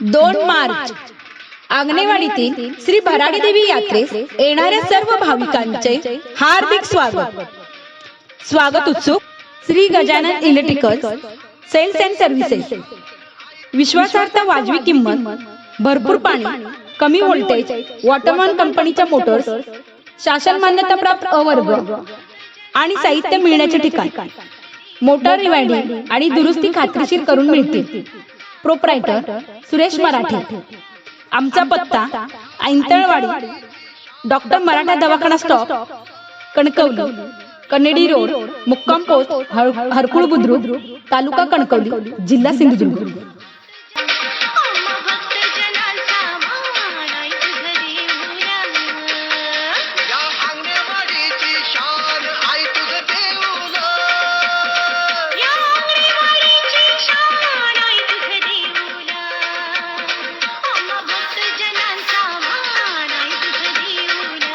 दोन मार्च आंगणेवाडीतील श्री भराडी देवी यात्रेस येणाऱ्या सर्व भाविकांचे हार्दिक स्वागत. स्वागत उत्सुक Shri Gajanan electricals sales and services. विश्वासार्थ वाजवी किंमत भरपूर पाणी कमी व्होल्टेज वॉटरमॅन कंपनीच्या मोटर्स शासन मान्यता प्राप्त अवर्ग आणि साहित्य मिळण्याचे ठिकाण. मोटार रिवायडिंग आणि दुरुस्ती खात्रीशीर करून मिळतील. प्रोप्रायटर सुरेश मराठे. आमचा पत्ता ऐंतळवाडी डॉक्टर मराठा दवाखाना स्टॉप कणकवली कनेडी रोड मुक्काम पोस्ट हर- हरकुळ बुद्रुक तालुका कणकवली जिल्हा सिंधुदुर्ग.